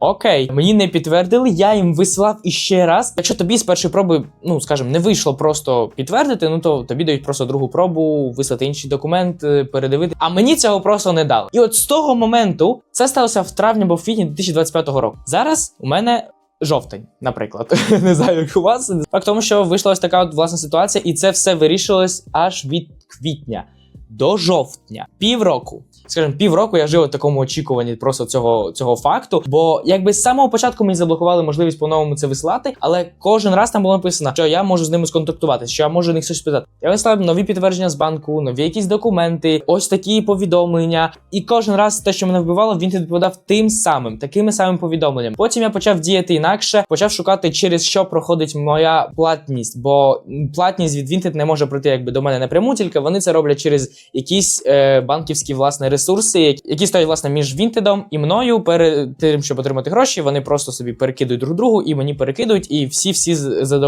Окей, мені не підтвердили, я їм висилав іще раз. Якщо тобі з першої проби, ну скажімо, не вийшло просто підтвердити, ну то тобі дають просто другу пробу, вислати інший документ, е, передивити. А мені цього просто не дали. І от з того моменту це сталося в травні або в квітні 2025 року. Зараз у мене. Жовтень, наприклад, не знаю, як у вас. Факт тому, що вийшла ось така от власна ситуація, і це все вирішилось аж від квітня до жовтня. Півроку. Скажімо, півроку я жив у такому очікуванні просто цього, цього факту. Бо якби з самого початку мені заблокували можливість по-новому це вислати, але кожен раз там було написано, що я можу з ними сконтактуватися, що я можу них щось спитати. Я вислав нові підтвердження з банку, нові якісь документи, ось такі повідомлення. І кожен раз те, що мене вбивало, він відповідав тим самим, такими самими повідомленнями. Потім я почав діяти інакше, почав шукати, через що проходить моя платність, бо платність від Vinted не може прийти якби до мене напряму, тільки вони це роблять через якісь е, банківські власне ресурси, які- стають власне між Вінтедом і мною. Перед тим, щоб отримати гроші, вони просто собі перекидують друг другу і мені перекидують, і всі всі задоволені.